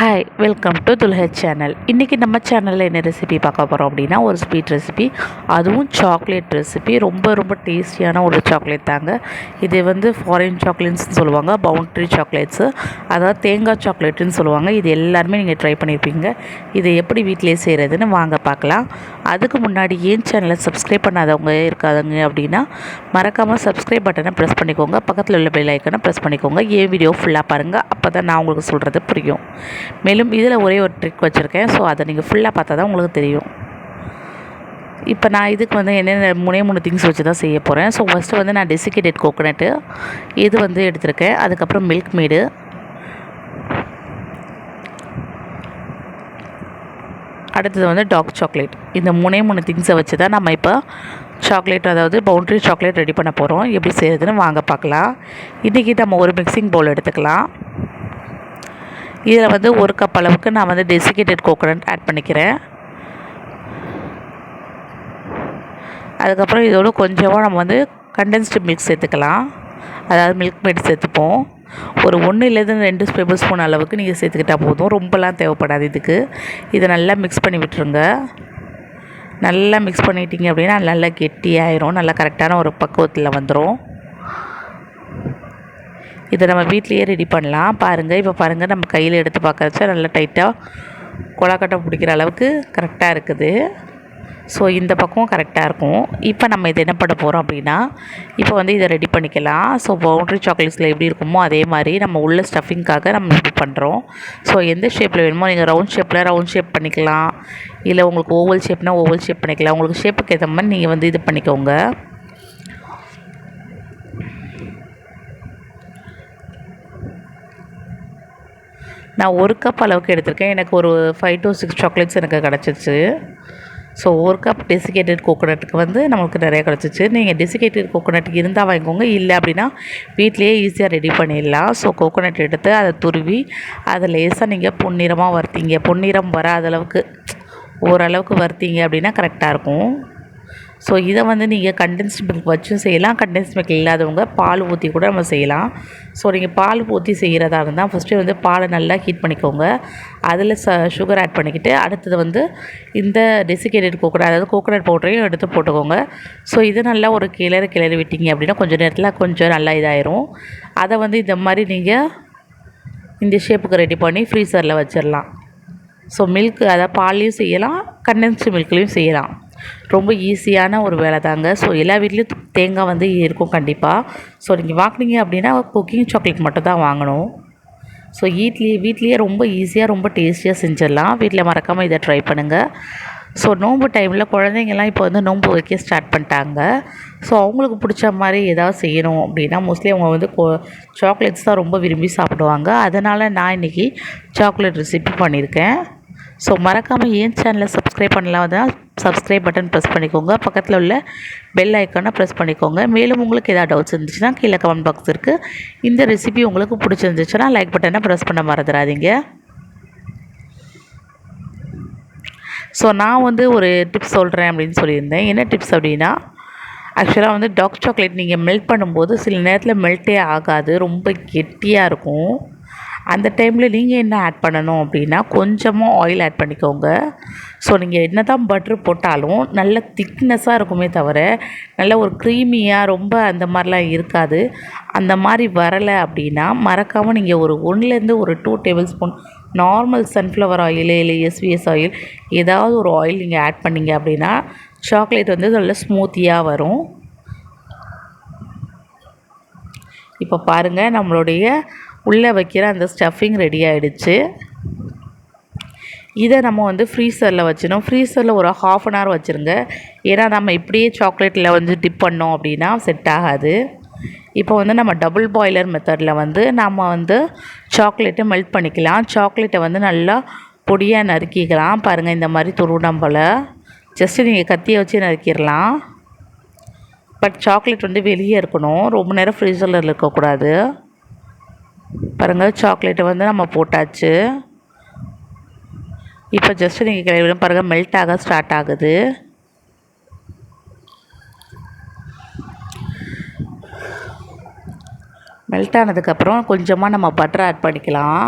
Hi welcome to துல்ஹெட் channel இன்றைக்கி நம்ம சேனலில் என்ன ரெசிபி பார்க்க போகிறோம் அப்படின்னா ஒரு ஸ்வீட் ரெசிபி அதுவும் சாக்லேட் ரெசிபி ரொம்ப ரொம்ப டேஸ்டியான ஒரு சாக்லேட் தாங்க. இது வந்து ஃபாரின் சாக்லேட்ஸ்னு சொல்லுவாங்க பவுண்ட்ரி சாக்லேட்ஸு அதாவது தேங்காய் சாக்லேட்டுன்னு சொல்லுவாங்க. இது எல்லாருமே நீங்கள் ட்ரை பண்ணியிருப்பீங்க இதை எப்படி வீட்டிலே செய்கிறதுன்னு வாங்க பார்க்கலாம். அதுக்கு முன்னாடி ஏன் சேனலை சப்ஸ்கிரைப் பண்ணாதவங்க இருக்காதவங்க அப்படின்னா மறக்காமல் சப்ஸ்கிரைப் பட்டனை ப்ரெஸ் பண்ணிக்கோங்க. பக்கத்தில் உள்ள பெல் ஐக்கனை ப்ரெஸ் பண்ணிக்கோங்க. ஏன் வீடியோ ஃபுல்லாக பாருங்கள் அப்போ தான் நான் உங்களுக்கு சொல்கிறது புரியும். மேலும் இதில் ஒரே ஒரு ட்ரிக் வச்சுருக்கேன். ஸோ அதை நீங்கள் ஃபுல்லாக பார்த்தா தான் உங்களுக்கு தெரியும். இப்போ நான் இதுக்கு வந்து என்னென்ன மூணே மூணு திங்ஸ் வச்சு தான் செய்ய போகிறேன் ஸோ ஃபஸ்ட்டு வந்து நான் டெசிகேட்டட் கோகோனட்டு இது வந்து எடுத்திருக்கேன். அதுக்கப்புறம் மில்க் மீடு அடுத்தது வந்து டார்க் சாக்லேட் இந்த மூணே மூணு திங்ஸை வச்சு தான் நம்ம இப்போ சாக்லேட் அதாவது பவுண்ட்ரி சாக்லேட் ரெடி பண்ண போகிறோம் எப்படி செய்கிறதுன்னு வாங்க பார்க்கலாம். இன்றைக்கி நம்ம ஒரு மிக்சிங் பவுல் எடுத்துக்கலாம். இதில் வந்து ஒரு கப் அளவுக்கு நான் வந்து டெசிகேட்டட் கோகோனட் ஆட் பண்ணிக்கிறேன். அதுக்கப்புறம் இதோடு கொஞ்சமாக நம்ம வந்து கண்டென்ஸ்டு மில்க் சேர்த்துக்கலாம். அதாவது மில்க் மேட் சேர்த்துப்போம். ஒரு ஒன்று இல்லைன்னு ரெண்டு டேபிள் ஸ்பூன் அளவுக்கு நீங்கள் சேர்த்துக்கிட்டால் போதும். ரொம்பலாம் தேவைப்படாது இதுக்கு. இதை நல்லா மிக்ஸ் பண்ணி விட்டுருங்க. நல்லா மிக்ஸ் பண்ணிட்டீங்க அப்படின்னா நல்லா கெட்டியாயிரும் நல்லா கரெக்டான ஒரு பக்குவத்தில் வந்துடும் இதை நம்ம வீட்லேயே ரெடி பண்ணலாம். பாருங்கள் இப்போ பாருங்கள் நம்ம கையில் எடுத்து பார்க்கறச்ச நல்லா டைட்டாக கொலாக்கட்டை பிடிக்கிற அளவுக்கு கரெக்டாக இருக்குது. ஸோ இந்த பக்கம் கரெக்டாக இருக்கும். இப்போ நம்ம இதை என்ன பண்ண போகிறோம் அப்படின்னா இப்போ வந்து இதை ரெடி பண்ணிக்கலாம். ஸோ பவுண்ட்ரி சாக்லேட்ஸில் எப்படி இருக்குமோ அதே மாதிரி நம்ம உள்ள ஸ்டஃபிங்காக நம்ம இப்படி பண்ணுறோம் ஸோ எந்த ஷேப்பில் வேணுமோ நீங்கள் ரவுண்ட் ஷேப்பில் ரவுண்ட் ஷேப் பண்ணிக்கலாம். இல்லை உங்களுக்கு ஓவல் ஷேப்னால் ஓவல் ஷேப் பண்ணிக்கலாம். உங்களுக்கு ஷேப்புக்கு ஏற்ற மாதிரி நீங்கள் வந்து இது பண்ணிக்கோங்க. நான் ஒரு கப் அளவுக்கு எடுத்திருக்கேன். எனக்கு ஒரு ஃபைவ் டு சிக்ஸ் சாக்லேட்ஸ் எனக்கு கிடச்சிச்சு ஸோ ஒரு கப் டெசிகேட்டட் கோகோனட்டுக்கு வந்து நம்மளுக்கு நிறையா கிடச்சிச்சு. நீங்கள் டெசிகேட்டட் கோகோனட் இருந்தால் வாங்கிக்கோங்க. இல்லை அப்படின்னா வீட்லேயே ஈஸியாக ரெடி பண்ணிடலாம். ஸோ கோகோனட் எடுத்து அதை துருவி அதை லேசாக நீங்கள் பொன்னிறமாக வறுத்தீங்க. பொன்னிறம் வராத அளவுக்கு ஓரளவுக்கு வறுத்தீங்க அப்படின்னா கரெக்டாக இருக்கும். ஸோ இதை வந்து நீங்கள் கண்டென்ஸ் மில்க் வச்சும் செய்யலாம். கண்டென்ஸ் மில்க் இல்லாதவங்க பால் ஊற்றி கூட நம்ம செய்யலாம். ஸோ நீங்கள் பால் ஊற்றி செய்கிறதா இருந்தால் ஃபஸ்ட்டு வந்து பாலை நல்லா ஹீட் பண்ணிக்கோங்க. அதில் ச சுகர் ஆட் பண்ணிக்கிட்டு அடுத்தது வந்து இந்த டெசிகேட்டட் கோகோனட் அதாவது கோகோனட் பவுடரையும் எடுத்து போட்டுக்கோங்க. ஸோ இது நல்லா ஒரு கிளறு கிளறி விட்டீங்க அப்படின்னா கொஞ்சம் நேரத்தில் கொஞ்சம் நல்லா இதாயிரும். அதை வந்து இந்த மாதிரி நீங்கள் இந்த ஷேப்புக்கு ரெடி பண்ணி ஃப்ரீசரில் வச்சிடலாம் ஸோ மில்க் அதாவது பால்லையும் செய்யலாம் கண்டென்ஸ்டு மில்க்லேயும் செய்யலாம். ரொம்ப ஈஸியான ஒரு வேலை தாங்க ஸோ எல்லா வீட்லேயும் தேங்காய் வந்து இருக்கும் கண்டிப்பாக ஸோ நீங்கள் வாங்கினீங்க அப்படின்னா குக்கிங் சாக்லேட் மட்டும் தான் வாங்கணும். ஸோ வீட்லேயே வீட்லேயே ரொம்ப ஈஸியாக ரொம்ப டேஸ்டியாக செஞ்சிடலாம். வீட்டில் மறக்காமல் இதை ட்ரை பண்ணுங்கள் ஸோ நோன்பு டைமில் குழந்தைங்கள்லாம் இப்போ வந்து நோன்பு வைக்க ஸ்டார்ட் பண்ணிட்டாங்க. ஸோ அவங்களுக்கு பிடிச்ச மாதிரி ஏதாவது செய்யணும் அப்படின்னா மோஸ்ட்லி அவங்க வந்து சாக்லேட்ஸ் தான் ரொம்ப விரும்பி சாப்பிடுவாங்க. அதனால் நான் இன்றைக்கி சாக்லேட் ரெசிபி பண்ணியிருக்கேன். ஸோ மறக்காமல் ஏன் சேனலை சப்ஸ்கிரைப் பண்ணலாம். தான் சப்ஸ்கிரைப் பட்டன் ப்ரெஸ் பண்ணிக்கோங்க. பக்கத்தில் உள்ள பெல் ஐக்கானை ப்ரெஸ் பண்ணிக்கோங்க. மேலும் உங்களுக்கு ஏதாவது டவுட்ஸ் இருந்துச்சுன்னா கீழே கமெண்ட் பாக்ஸ் இருக்குது இந்த ரெசிபி உங்களுக்கு பிடிச்சிருந்துச்சுன்னா லைக் பட்டனை ப்ரெஸ் பண்ண மறந்துடாதீங்க. ஸோ நான் வந்து ஒரு டிப்ஸ் சொல்கிறேன் அப்படின்னு சொல்லியிருந்தேன். என்ன டிப்ஸ் அப்படின்னா ஆக்சுவலாக வந்து டார்க் சாக்லேட் நீங்கள் மெல்ட் பண்ணும்போது சில நேரத்தில் மெல்ட்டே ஆகாது. ரொம்ப கெட்டியாக இருக்கும். அந்த டைமில் நீங்கள் என்ன ஆட் பண்ணணும் அப்படின்னா கொஞ்சமாக ஆயில் ஆட் பண்ணிக்கோங்க. ஸோ நீங்கள் என்ன தான் பட்ரு போட்டாலும் நல்ல திக்னஸாக இருக்குமே தவிர நல்ல ஒரு க்ரீமியாக ரொம்ப அந்த மாதிரிலாம் இருக்காது. அந்த மாதிரி வரலை அப்படின்னா மறக்காமல் நீங்கள் ஒரு ஒன்றுலேருந்து ஒரு two tablespoon normal sunflower oil இல்லை எஸ்விஎஸ் ஆயில் ஏதாவது ஒரு ஆயில் நீங்கள் ஆட் பண்ணிங்க அப்படின்னா சாக்லேட் வந்து நல்ல ஸ்மூத்தியாக வரும். இப்போ பாருங்கள் நம்மளுடைய உள்ளே வைக்கிற அந்த ஸ்டஃபிங் ரெடி ஆகிடுச்சு இதை நம்ம வந்து ஃப்ரீசரில் வச்சிடணும். ஃப்ரீசரில் ஒரு ஹாஃப் அன் ஹவர் வச்சுருங்க. ஏன்னா நம்ம இப்படியே சாக்லேட்டில் வந்து டிப் பண்ணோம் அப்படின்னா செட் ஆகாது. இப்போ வந்து நம்ம டபுள் பாய்லர் மெத்தடில் வந்து நம்ம வந்து சாக்லேட்டை மெல்ட் பண்ணிக்கலாம். சாக்லேட்டை வந்து நல்லா பொடியாக நறுக்கிக்கலாம். பாருங்கள் இந்த மாதிரி துருவிடம் போல். ஜஸ்ட்டு நீங்கள் கத்தியை வச்சு நறுக்கிடலாம். பட் சாக்லேட் வந்து வெளியே இருக்கணும். ரொம்ப நேரம் ஃப்ரீசரில் இருக்கக்கூடாது. பாருங்கள் சாக்லேட்டை வந்து நம்ம போட்டாச்சு. இப்போ ஜஸ்ட்டு நீங்கள் கிளம்பி பாருங்கள் மெல்ட் ஆக ஸ்டார்ட் ஆகுது. மெல்ட் ஆனதுக்கப்புறம் கொஞ்சமாக நம்ம பட்டர் ஆட் பண்ணிக்கலாம்.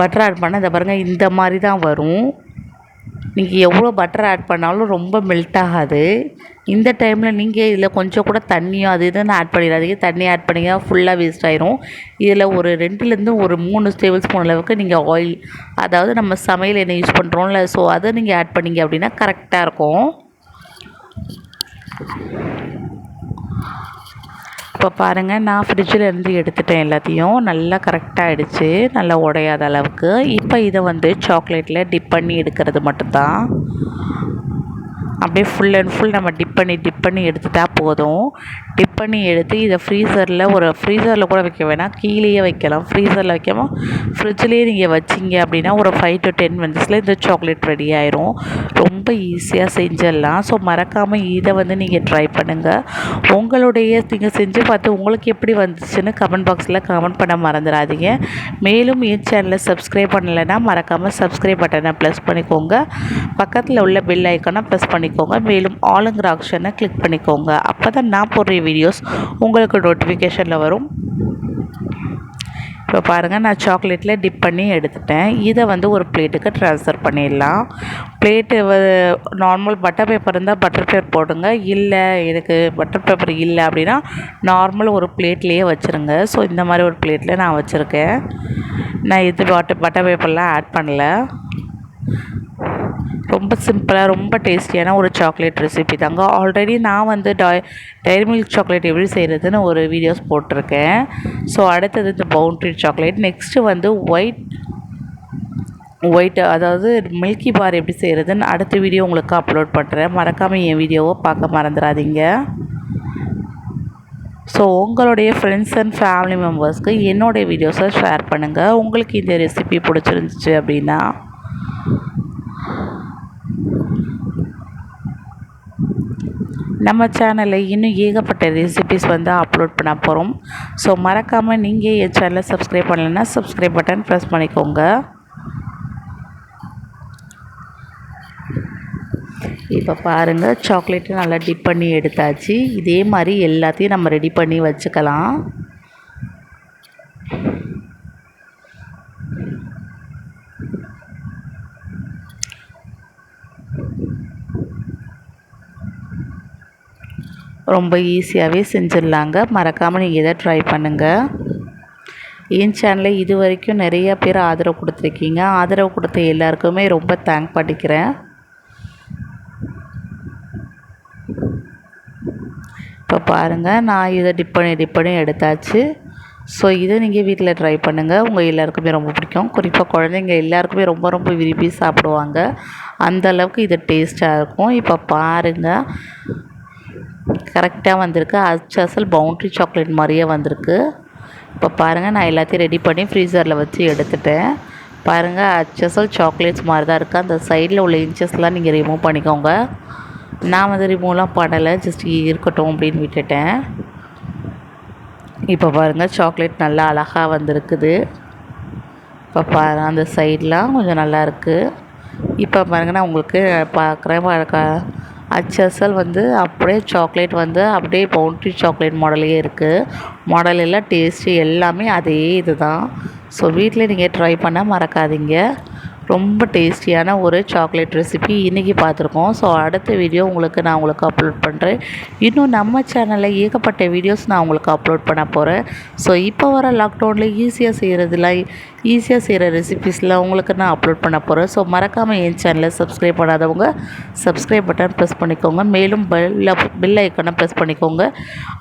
பட்டர் ஆட் பண்ணால் இந்த பாருங்கள் இந்த மாதிரி தான் வரும். நீங்கள் எவ்வளோ பட்டர் ஆட் பண்ணாலும் ரொம்ப மெல்ட் ஆகாது. இந்த டைமில் நீங்கள் இதில் கொஞ்சம் கூட தண்ணியோ அது இதுன்னு ஆட் பண்ணிடாதீங்க. தண்ணி ஆட் பண்ணிங்க ஃபுல்லாக வேஸ்ட் ஆயிரும். இதில் ஒரு ரெண்டுலேருந்து ஒரு மூணு டேபிள் ஸ்பூன் அளவுக்கு நீங்கள் ஆயில் அதாவது நம்ம சமையல் எண்ணெய் யூஸ் பண்ணுறோம்ல ஸோ அதை நீங்கள் ஆட் பண்ணிங்க அப்படின்னா கரெக்டாக இருக்கும். இப்போ பாருங்கள் நான் ஃப்ரிட்ஜில் இருந்து எடுத்துட்டேன் எல்லாத்தையும். நல்லா கரெக்டாக ஆகிடுச்சு நல்லா உடையாத அளவுக்கு. இப்போ இதை வந்து சாக்லேட்டில் டிப் பண்ணி எடுக்கிறது மட்டும்தான். அப்படியே ஃபுல் அண்ட் ஃபுல் நம்ம டிப் பண்ணி டிப் பண்ணி எடுத்துட்டால் போதும். டிப் பண்ணி எடுத்து இதை ஃப்ரீசரில் ஒரு ஃப்ரீசரில் கூட வைக்க வேணாம். கீழேயே வைக்கலாம். ஃப்ரீசரில் வைக்காமல் ஃப்ரிட்ஜ்லேயே நீங்கள் வச்சிங்க அப்படின்னா ஒரு ஃபைவ் டு டென் மினிட்ஸில் இந்த சாக்லேட் ரெடி ஆயிரும். ரொம்ப ஈஸியாக செஞ்சிடலாம். ஸோ மறக்காமல் இதை வந்து நீங்கள் ட்ரை பண்ணுங்கள் உங்களுடைய நீங்கள் செஞ்சு பார்த்து உங்களுக்கு எப்படி வந்துச்சுன்னு கமெண்ட் பாக்ஸில் கமெண்ட் பண்ண மறந்துடாதீங்க. மேலும் என் சேனலை சப்ஸ்கிரைப் பண்ணலைன்னா மறக்காமல் சப்ஸ்கிரைப் பட்டனை ப்ளஸ் பண்ணிக்கோங்க. பக்கத்தில் உள்ள பெல் ஐக்கானை ப்ரெஸ் பண்ணிக்கோங்க. மேலும் ஆளுங்கிற ஆப்ஷனை கிளிக் பண்ணிக்கோங்க. அப்போ தான் நான் போடுற வீடியோஸ் உங்களுக்கு நோட்டிஃபிகேஷனில் வரும். இப்போ பாருங்கள் நான் சாக்லேட்டில் டிப் பண்ணி எடுத்துட்டேன். இதை வந்து ஒரு பிளேட்டுக்கு ட்ரான்ஸ்ஃபர் பண்ணிடலாம். பிளேட்டு நார்மல் பட்டர் பேப்பர் இருந்தால் பட்டர் பேப்பர் போடுங்க. இல்லை எனக்கு பட்டர் பேப்பர் இல்லை அப்படின்னா நார்மல் ஒரு பிளேட்லேயே வச்சுருங்க. ஸோ இந்த மாதிரி ஒரு பிளேட்டில் நான் வச்சுருக்கேன். நான் இது பட்டர் பட்டர் பேப்பர்லாம் ஆட் பண்ணல. ரொம்ப சிம்பிளாக ரொம்ப டேஸ்டியான ஒரு சாக்லேட் ரெசிபி தாங்க. ஆல்ரெடி நான் வந்து டாய் டைரி மில்க் சாக்லேட் எப்படி செய்கிறதுன்னு ஒரு வீடியோஸ் போட்டிருக்கேன். ஸோ அடுத்தது இந்த பவுண்ட்ரி சாக்லேட் நெக்ஸ்ட்டு வந்து ஒயிட் ஒயிட் அதாவது மில்கி பார் எப்படி செய்கிறதுன்னு அடுத்த வீடியோ உங்களுக்கு அப்லோட் பண்ணுறேன் மறக்காமல் என் வீடியோவை பார்க்க மறந்துடாதீங்க. ஸோ உங்களுடைய ஃப்ரெண்ட்ஸ் அண்ட் ஃபேமிலி மெம்பர்ஸ்க்கு என்னுடைய வீடியோஸை ஷேர் பண்ணுங்கள் உங்களுக்கு இந்த ரெசிபி பிடிச்சிருந்துச்சு அப்படின்னா நம்ம சேனலில் இன்னும் ஏகப்பட்ட ரெசிபிஸ் வந்து அப்லோட் பண்ண போகிறோம் ஸோ மறக்காமல் நீங்கள் என் சேனலை சப்ஸ்கிரைப் பண்ணலைன்னா சப்ஸ்கிரைப் பட்டன் ப்ரெஸ் பண்ணிக்கோங்க. இப்போ பாருங்கள் சாக்லேட்டை நல்லா டிப் பண்ணி எடுத்தாச்சு. இதே மாதிரி எல்லாத்தையும் நம்ம ரெடி பண்ணி வச்சுக்கலாம். ரொம்ப ஈஸியாகவே செஞ்சிடலாங்க. மறக்காமல் நீங்கள் இதை ட்ரை பண்ணுங்கள் என் சேனலில் இது வரைக்கும் நிறைய பேர் ஆதரவு கொடுத்துருக்கீங்க. ஆதரவு கொடுத்த எல்லாருக்குமே ரொம்ப தேங்க் பண்ணிக்கிறேன் இப்போ பாருங்கள் நான் இதை டிப் பண்ணி டிப் பண்ணி எடுத்தாச்சு. ஸோ இதை நீங்கள் வீட்டில் ட்ரை பண்ணுங்கள் உங்கள் எல்லாருக்குமே ரொம்ப பிடிக்கும். குறிப்பாக குழந்தைங்க எல்லாருக்குமே ரொம்ப ரொம்ப விரும்பி சாப்பிடுவாங்க. அந்த அளவுக்கு இது டேஸ்ட்டாக இருக்கும். இப்போ பாருங்கள் கரெக்டாக வந்திருக்கு. அச்சு அசல் பவுண்ட்ரி சாக்லேட் மாதிரியே வந்திருக்கு. இப்போ பாருங்கள் நான் எல்லாத்தையும் ரெடி பண்ணி ஃப்ரீசரில் வச்சு எடுத்துட்டேன். பாருங்கள் அச்சசல் சாக்லேட்ஸ் மாதிரி தான் இருக்குது அந்த சைடில் உள்ள இன்ச்சஸ்லாம் நீங்கள் ரிமூவ் பண்ணிக்கோங்க. நான் வந்து ரிமூவ்லாம் பண்ணலை ஜஸ்ட் இருக்கட்டும் அப்படின்னு விட்டுட்டேன். இப்போ பாருங்கள் சாக்லேட் நல்லா அழகாக வந்திருக்குது. இப்போ பாரு அந்த சைட்லாம் கொஞ்சம் நல்லா இருக்குது இப்போ பாருங்கள் நான் உங்களுக்கு பார்க்குறேன் அச்சசல் வந்து அப்படியே சாக்லேட் வந்து அப்படியே பவுண்ட்ரி சாக்லேட் மாடலே இருக்குது மாடல் எல்லாம் டேஸ்ட்டு எல்லாமே அதே இது தான் ஸோ வீட்டில் நீங்கள் ட்ரை பண்ண மறக்காதீங்க. ரொம்ப டேஸ்டியான ஒரு சாக்லேட் ரெசிபி இன்றைக்கி பார்த்துருக்கோம். ஸோ அடுத்த வீடியோ உங்களுக்கு நான் உங்களுக்கு அப்லோட் பண்ணுறேன் இன்னும் நம்ம சேனலில் ஏகப்பட்ட வீடியோஸ் நான் உங்களுக்கு அப்லோட் பண்ண போகிறேன் ஸோ இப்போ வர லாக்டவுனில் ஈஸியாக செய்கிறதுல ஈஸியாக செய்கிற ரெசிபிஸில் உங்களுக்கு நான் அப்லோட் பண்ண போகிறேன் ஸோ மறக்காமல் என் சேனலை சப்ஸ்கிரைப் பண்ணாதவங்க சப்ஸ்கிரைப் பட்டன் ப்ரெஸ் பண்ணிக்கோங்க. மேலும் பெல்ல பெல் ஐக்கனை ப்ரெஸ் பண்ணிக்கோங்க.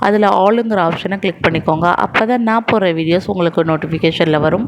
அதில் ஆளுங்கிற ஆப்ஷனை கிளிக் பண்ணிக்கோங்க. அப்போ தான் நான் போகிற வீடியோஸ் உங்களுக்கு நோட்டிஃபிகேஷனில் வரும்.